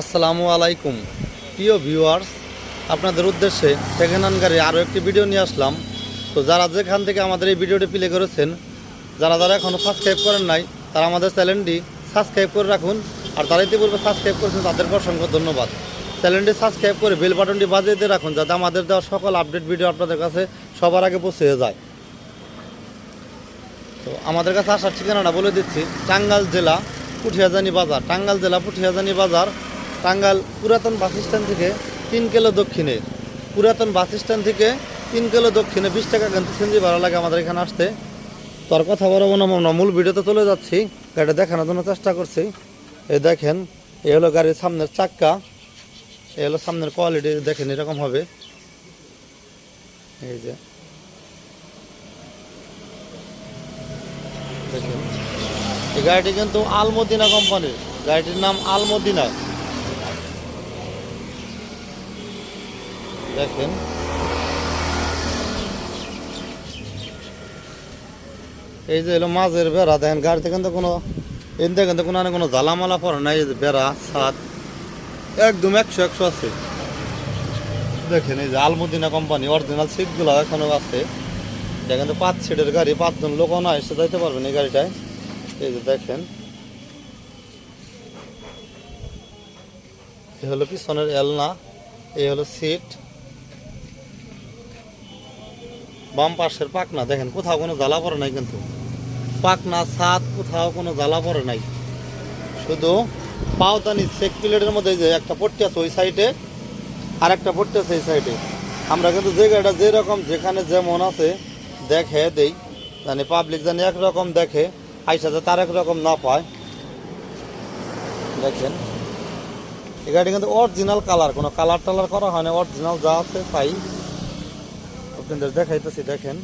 আসসালামু আলাইকুম। প্রিয় ভিউয়ার্স, আপনাদের উদ্দেশ্যে সেকেন্ড হ্যান্ড আরও একটি ভিডিও নিয়ে আসলাম। তো যারা যেখান থেকে আমাদের এই ভিডিওটি প্লে করেছেন, যারা যারা এখনও সাবস্ক্রাইব করেন নাই, তারা আমাদের চ্যানেলটি সাবস্ক্রাইব করে রাখুন। আর তারা ইতিপূর্বে সাবস্ক্রাইব করেছেন, তাদেরকে অসংখ্য ধন্যবাদ। চ্যানেলটি সাবস্ক্রাইব করে বেল বাটনটি বাজিয়ে দিয়ে রাখুন, যাতে আমাদের দেওয়া সকল আপডেট ভিডিও আপনাদের কাছে সবার আগে পৌঁছে যায়। তো আমাদের কাছে আসার ঠিকানাটা বলে দিচ্ছি টাঙ্গাল জেলা, পুঠিয়াজানি বাজার। টাঙ্গাল জেলা, পুঠিয়াজানি বাজার টাঙ্গাইল পুরাতন বাস স্ট্যান্ড থেকে তিন কিলো দক্ষিণে। পুরাতন বাস স্ট্যান্ড থেকে তিন কিলো দক্ষিণে বিশ টাকা কিন্তু সিঞ্জি ভালো লাগে আমাদের এখানে আসতে। তোর কথা বড় মনে মনে মূল ভিডিওতে চলে যাচ্ছি। গাড়িটা দেখানোর জন্য চেষ্টা করছি। এই দেখেন এ হলো গাড়ির সামনের চাক্কা। এ হলো সামনের কোয়ালিটি, দেখেন এরকম হবে। এই যে। এই গাড়িটি কিন্তু আলমদিনা কোম্পানির। গাড়িটির নাম আলমদিনা। দেখেন। এই যে এলো মাঝের বেড়া, দেখেন, গাড়িতে কিন্তু কোনো এনতে কিন্তু কোনো না কোনো জ্বালামালা পড়ে নাই এই যে বেড়া, ছাদ, একদম একশো একশো আছে। দেখেন, এই যে আলমদিনা কোম্পানি অরিজিনাল সিটগুলো এখনও আছে। এটা কিন্তু পাঁচ সিটের গাড়ি, পাঁচজন লোকও না এসে যাইতে পারবেন এই গাড়িটায়। এই যে দেখেন। এ হলো পিছনের এলনা এই হলো সিট। বাম পাশের পাকনা, দেখেন, কোথাও কোনো জ্বালা পড়ে নাই কিন্তু। পাকনা ছাদ, কোথাও কোনো জ্বালা পড়ে নাই। শুধু পাওতানি চেক প্লেটের মধ্যে যে একটা পট্টি আছে ওই সাইডে আর একটা পট্টি আছে এই সাইডে। আমরা কিন্তু যে গাড়িটা যেরকম যেখানে যেমন আছে, দেখে দেই। জানি পাবলিক জানি একরকম দেখে আইসাতে তার একরকম না পায়। দেখেন, এই গাড়ি কিন্তু অরিজিনাল কালার কোনো কালার টালার করা হয় না অরিজিনাল যা আছে তাই। আপনাদের দেখাইতেছি, দেখেন।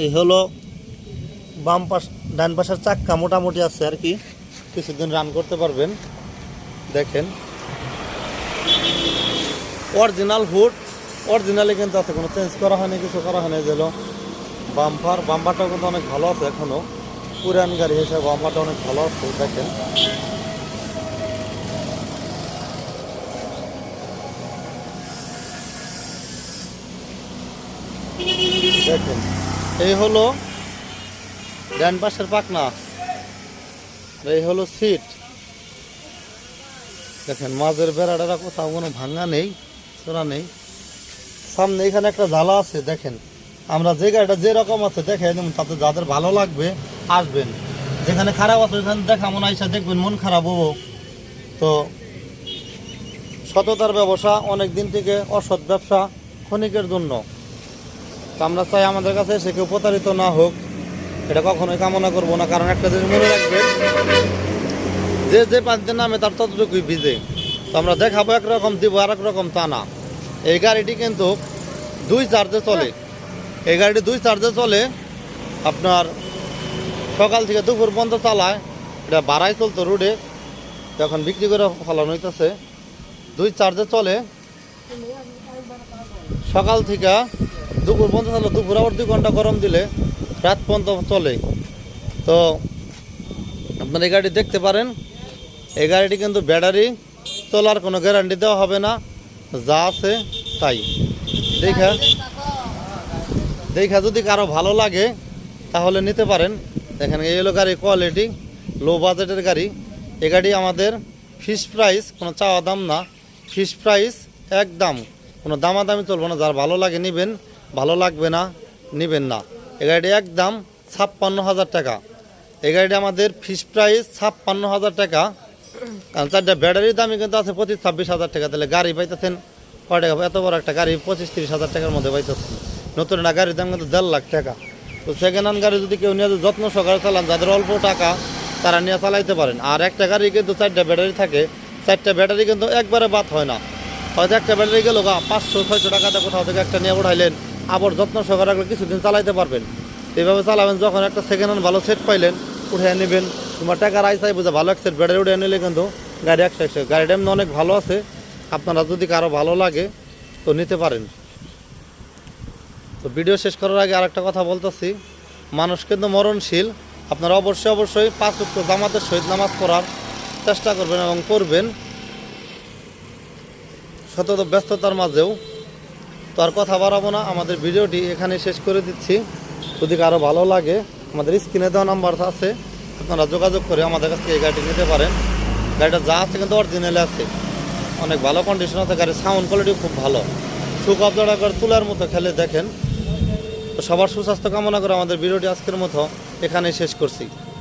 এই হলো বাম পাশ, ডান পাশের চাক্কা মোটামুটি আছে আর কি। কিছুদিন রান করতে পারবেন। দেখেন। অরিজিনাল হুড অরিজিনালি কিন্তু আছে কোনো চেঞ্জ করা হয়নি, কিছু করা হয়নি যেন বাম্পার বাম্পারটাও কিন্তু অনেক ভালো আছে এখনও পুরান গাড়ি হিসেবে বাম্পারটা অনেক ভালো আছে, দেখেন। দেখেন। এই হলো ডান পাশের পাকনা এই হলো সিট। দেখেন, মাঝের বেড়াটা কোথাও কোনো ভাঙা নেই, চোরা নেই। সামনে এখানে একটা জ্বালা আছে, দেখেন। আমরা যে গাড়িটা যেরকম আছে, দেখে যেমন তাতে যাদের ভালো লাগবে, আসবেন। যেখানে খারাপ আছে, ওখানে দেখা মনে আইসা দেখবেন মন খারাপ হব। তো সততার ব্যবসা অনেক দিন থেকে অসৎ ব্যবসা ক্ষণিকের জন্য। তো আমরা চাই আমাদের কাছে সে কেউ প্রতারিত না হোক। এটা কখনোই কামনা করব না, কারণ একটা জিনিস মনে রাখবে, যে যে পাঁচদের নামে তার ততটুকুই ভিজে। তো আমরা দেখাবো একরকম, দিব আর রকম তা না। এই গাড়িটি কিন্তু দুই চার্জে চলে। এই গাড়িটি দুই চার্জে চলে, আপনার সকাল থেকে দুপুর পর্যন্ত চালায়। এটা বাড়াই চলতো রোডে এখন বিক্রি করে ফলানো হইতেছে। দুই চার্জে চলে। সকাল থেকে দুপুর পর্যন্ত চলে দুপুর আবার দুই ঘণ্টা গরম দিলে রাত পর্যন্ত চলে। তো আপনার এই গাড়ি দেখতে পারেন। এই গাড়িটি কিন্তু ব্যাটারি, চলার কোনো গ্যারান্টি দেওয়া হবে না। যা আছে তাই। দেখা দেখা যদি কারও ভালো লাগে, তাহলে নিতে পারেন। দেখেন, এই হলো গাড়ি কোয়ালিটি লো বাজেটের গাড়ি। এ গাড়ি আমাদের ফিস প্রাইস কোনো চাওয়া দাম না। ফিস প্রাইস একদম কোনো দামাদামি চলবে না। যার ভালো লাগে নেবেন। ভালো লাগবে না, নেবেন না। এই গাড়িটি একদম ছাপ্পান্ন হাজার টাকা। এই গাড়িটি আমাদের ফিস প্রাইস ছাপ্পান্ন হাজার টাকা। কারণ চারটা ব্যাটারির দামই কিন্তু আছে পঁচিশ, ছাব্বিশ হাজার টাকা। তাহলে গাড়ি পাইতেছেন কয় টাকা? এত বড় একটা গাড়ি পঁচিশ, তিরিশ হাজার টাকার মধ্যে পাইতেছেন। নতুন একটা গাড়ির দাম কিন্তু দেড় লাখ টাকা। তো সেকেন্ড হ্যান্ড গাড়ি যদি কেউ নিয়ে যত্ন সহকারে চালান, যাদের অল্প টাকা, তারা নিয়ে চালাইতে পারেন। আর একটা গাড়ি কিন্তু চারটা ব্যাটারি থাকে, চারটা ব্যাটারি কিন্তু একবারে বাদ হয় না। হয়তো একটা ব্যাটারি গেল পাঁচশো, ছয়শো টাকাতে কোথাও থেকে একটা নিয়ে উঠাইলেন। আবার যত্ন সহকারে রাখলে কিছুদিন চালাইতে পারবেন। এইভাবে চালাবেন, যখন একটা সেকেন্ড হ্যান্ড ভালো সেট পাইলেন উঠে নেবেন তোমার টাকার আই চাই বুঝে ভালো এক সেট ব্যাটারি উঠে নিলে কিন্তু গাড়ি একশো একশো। গাড়িটা এমনি অনেক ভালো আছে, আপনারা যদি কারও ভালো লাগে, তো নিতে পারেন। তো ভিডিও শেষ করার আগে আরেকটা কথা বলতেছি, মানুষ কিন্তু মরণশীল। আপনারা অবশ্যই অবশ্যই পাঁচ উক্ত জামাতের সহিত নামাজ পড়ার চেষ্টা করবেন এবং করবেন। শতত ব্যস্ততার মাঝেও তো আর কথা বাড়াবো না, আমাদের ভিডিওটি এখানে শেষ করে দিচ্ছি। যদি কারও ভালো লাগে, আমাদের স্ক্রিনে দেওয়া নাম্বার আছে, আপনারা যোগাযোগ করে আমাদের কাছ থেকে এই গাড়িটি নিতে পারেন। গাড়িটা যা আছে কিন্তু অরিজিনালে আছে। অনেক ভালো কন্ডিশন আছে, গাড়ির সাউন্ড কোয়ালিটি খুব ভালো। সুখ আপনারা করে তোলার মতো খেলে দেখেন। তো সবার সুস্বাস্থ্য কামনা করে আমাদের ভিডিওটি আজকের মতো এখানেই শেষ করছি।